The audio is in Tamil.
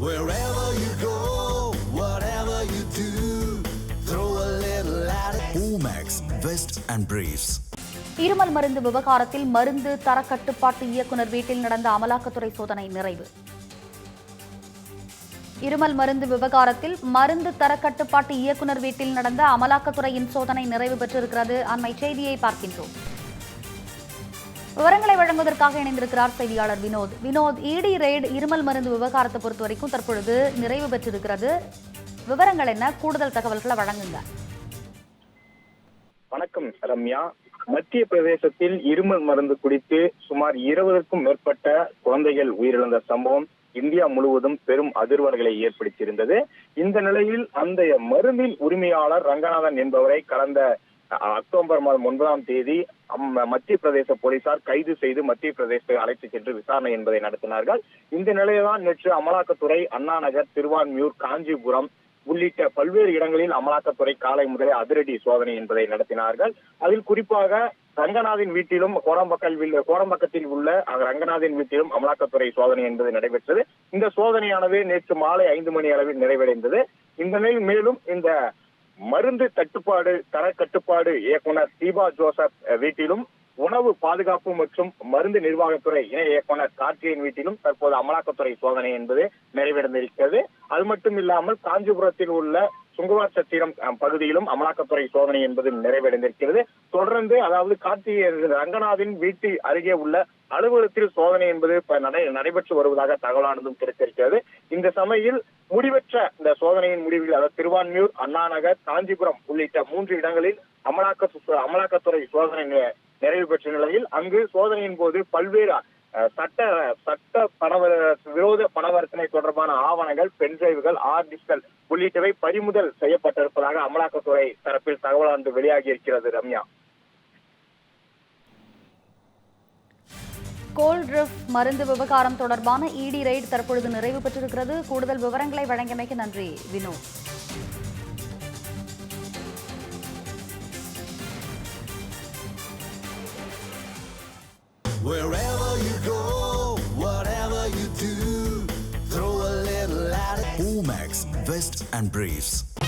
Wherever you go, whatever you do, throw a little at it. Omax, Vest and Briefs. இருமல் மருந்து விவகாரத்தில் மருந்து தரக்கட்டுப்பாட்டு இயக்குனர் வீட்டில் நடந்த அமலாக்கத்துறை சோதனை நிறைவு இருமல் மருந்து விவகாரத்தில் மருந்து தரக்கட்டுப்பாட்டு இயக்குனர் வீட்டில் நடந்த அமலாக்கத்துறையின் சோதனை நிறைவு பெற்றிருக்கிறது அண்மை செய்தியை பார்க்கின்றோம் விவரங்களை வழங்குவதற்காக இணைந்திருக்கிறார் செய்தியாளர் வினோத். வினோத் இடி ரெய்டு இருமல் மருந்து விவகாரத்தை பொறுத்த வரைக்கும் தற்பொழுது நிறைவு பெற்றிருக்கிறது. விவரங்கள் என்ன? கூடுதல் தகவல்களை வழங்குங்க. வணக்கம் ரம்யா. மத்திய பிரதேசத்தில் இருமல் மருந்து குடித்து சுமார் இருபதுக்கும் மேற்பட்ட குழந்தைகள் உயிரிழந்த சம்பவம் இந்தியா முழுவதும் பெரும் அதிர்வலைகளை ஏற்படுத்தியிருந்தது. இந்த நிலையில் அந்த மருந்தின் உரிமையாளர் ரங்கநாதன் என்பவரை கடந்த அக்டோபர் மாதம் ஒன்பதாம் தேதி மத்திய பிரதேச போலீசார் கைது செய்து மத்திய பிரதேசத்தை அழைத்து சென்று விசாரணை என்பதை நடத்தினார்கள். இந்த நிலையில்தான் நேற்று அமலாக்கத்துறை அண்ணா நகர் திருவான்மியூர் காஞ்சிபுரம் உள்ளிட்ட பல்வேறு இடங்களில் அமலாக்கத்துறை காலை முதலே அதிரடி சோதனை என்பதை நடத்தினார்கள். அதில் குறிப்பாக ரங்கநாதின் வீட்டிலும் கோடம்பக்கல் வில்- கோடம்பக்கத்தில் உள்ள ரங்கநாதின் வீட்டிலும் அமலாக்கத்துறை சோதனை என்பது நடைபெற்றது. இந்த சோதனையானது நேற்று மாலை ஐந்து மணி அளவில் நிறைவடைந்தது. இந்த நிலையில் மேலும் இந்த மருந்து தட்டுப்பாடு தர கட்டுப்பாடு இயக்குனர் தீபா ஜோசப் வீட்டிலும் உணவு பாதுகாப்பு மற்றும் மருந்து நிர்வாகத்துறை இணை இயக்குனர் கார்த்தியின் வீட்டிலும் தற்போது அமலாக்கத்துறை சோதனை என்பது நிறைவடைந்திருக்கிறது. அது மட்டும் இல்லாமல் காஞ்சிபுரத்தில் உள்ள சுங்குவார் சத்திரம் பகுதியிலும் அமலாக்கத்துறை சோதனை என்பது நிறைவடைந்திருக்கிறது. தொடர்ந்து அதாவது கார்த்திகை ரங்கநாதின் வீட்டு அருகே உள்ள அலுவலகத்தில் சோதனை என்பது நடைபெற்று வருவதாக தகவலானதும் கிடைத்திருக்கிறது இந்த சமையில் முடிவற்ற இந்த சோதனையின் முடிவில் அதாவது திருவான்மியூர் அண்ணாநகர் காஞ்சிபுரம் உள்ளிட்ட மூன்று இடங்களில் அமலாக்க அமலாக்கத்துறை சோதனை நிறைவு பெற்ற நிலையில் அங்கு சோதனையின் போது பல்வேறு சட்ட சட்ட பணவ விரோத பணவர்த்தனை தொடர்பான ஆவணங்கள் பென்டிரைவுகள் ஆர்டிஸ்கள் உள்ளிட்டவை பறிமுதல் செய்யப்பட்டிருப்பதாக அமலாக்கத்துறை தரப்பில் தகவலானது வெளியாகி இருக்கிறது ரம்யா. கோல்ட்ரிஃப் மருந்து விவகாரம் தொடர்பான இடி ரெய்டு தற்பொழுது நிறைவு பெற்றிருக்கிறது கூடுதல் விவரங்களை வழங்கியமைக்கு நன்றி Vinod Wherever you go, whatever you do, throw a little at it. Omax, Vest and Briefs.